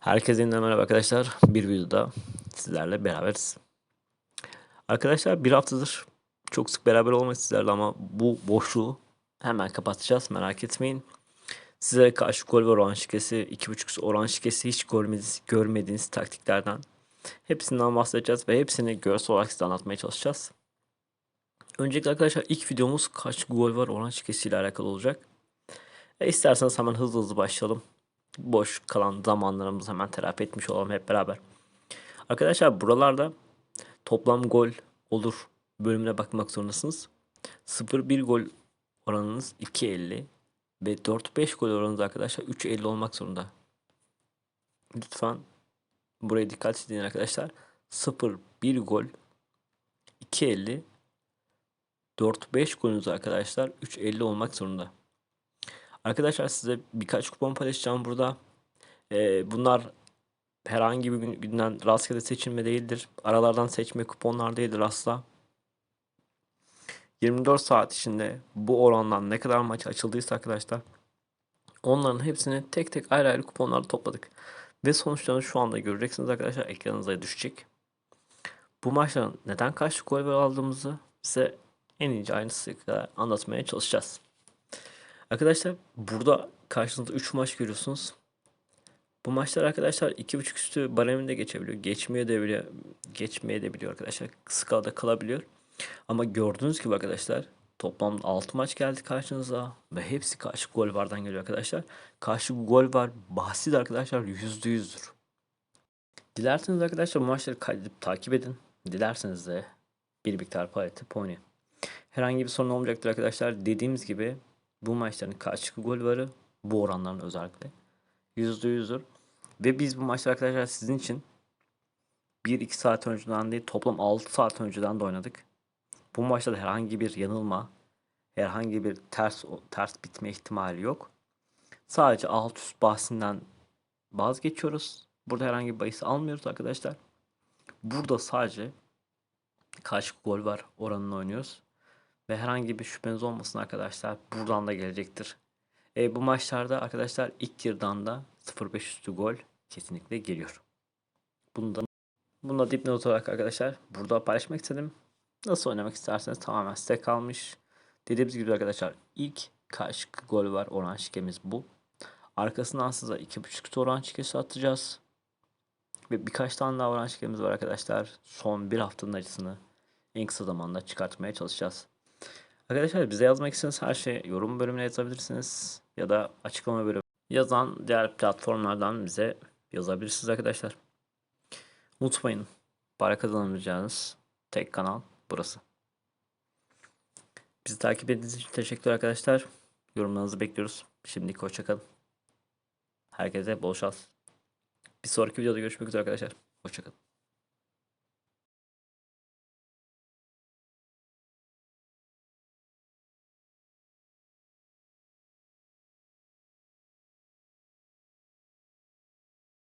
Herkese yeniden merhaba arkadaşlar. Bir videoda sizlerle beraberiz. Arkadaşlar bir haftadır çok sık beraber olmak sizlerle ama bu boşluğu hemen kapatacağız. Merak etmeyin. Size karşı gol ve oran şikesi, 2.5 oran şikesi hiç görmediğiniz, görmediğiniz taktiklerden hepsinden bahsedeceğiz ve hepsini görsel olarak size anlatmaya çalışacağız. Öncelikle arkadaşlar ilk videomuz kaç gol var oran şikesi ile alakalı olacak. E isterseniz hemen hızlı hızlı başlayalım boş kalan zamanlarımızı hemen telafi etmiş olalım hep beraber. Arkadaşlar buralarda toplam gol olur bölümüne bakmak zorundasınız. 0-1 gol oranınız 2.50 ve 4-5 gol oranınız arkadaşlar 3.50 olmak zorunda. Lütfen buraya dikkat edin arkadaşlar. 0-1 gol 2.50 4-5 golünüz arkadaşlar 3.50 olmak zorunda. Arkadaşlar size birkaç kupon paylaşacağım burada. Ee, bunlar herhangi bir gün- günden rastgele seçilme değildir. Aralardan seçme kuponlar değildir asla. 24 saat içinde bu orandan ne kadar maç açıldıysa arkadaşlar onların hepsini tek tek ayrı ayrı kuponlarda topladık. Ve sonuçlarını şu anda göreceksiniz arkadaşlar ekranınıza düşecek. Bu maçların neden kaç gol aldığımızı size en ince ayrıntısıyla anlatmaya çalışacağız. Arkadaşlar burada karşınızda 3 maç görüyorsunuz. Bu maçlar arkadaşlar 2.5 üstü bareminde geçebiliyor. Geçmeye de biliyor. Geçmeye de biliyor arkadaşlar. Skalada kalabiliyor. Ama gördüğünüz gibi arkadaşlar toplamda 6 maç geldi karşınıza ve hepsi karşı gol vardan geliyor arkadaşlar. Karşı gol var bahsi arkadaşlar %100'dür. Dilerseniz arkadaşlar bu maçları kaydedip takip edin. Dilerseniz de bir miktar para edip oynayın. Herhangi bir sorun olmayacaktır arkadaşlar. Dediğimiz gibi bu maçların karşılıklı gol varı bu oranların özellikle %100'dür. Ve biz bu maçları arkadaşlar sizin için 1-2 saat önceden değil toplam 6 saat önceden de oynadık. Bu maçta da herhangi bir yanılma, herhangi bir ters ters bitme ihtimali yok. Sadece alt üst bahsinden vazgeçiyoruz. Burada herhangi bir bahis almıyoruz arkadaşlar. Burada sadece kaç gol var oranını oynuyoruz. Ve herhangi bir şüpheniz olmasın arkadaşlar. Buradan da gelecektir. E, bu maçlarda arkadaşlar ilk yarıdan da 0-5 üstü gol kesinlikle geliyor. Bunu da, bunu da dipnot olarak arkadaşlar burada paylaşmak istedim. Nasıl oynamak isterseniz tamamen size kalmış. Dediğimiz gibi arkadaşlar ilk kaç gol var oran şikemiz bu. Arkasından size 2.5 oran şikesi atacağız. Ve birkaç tane daha oran şikemiz var arkadaşlar. Son bir haftanın acısını en kısa zamanda çıkartmaya çalışacağız. Arkadaşlar bize yazmak istiyorsanız her şey yorum bölümüne yazabilirsiniz. Ya da açıklama bölümü yazan diğer platformlardan bize yazabilirsiniz arkadaşlar. Unutmayın para kazanamayacağınız tek kanal burası. Bizi takip ettiğiniz için teşekkür arkadaşlar. Yorumlarınızı bekliyoruz. Şimdilik hoşçakalın. Herkese bol şans. Bir sonraki videoda görüşmek üzere arkadaşlar. Hoşçakalın.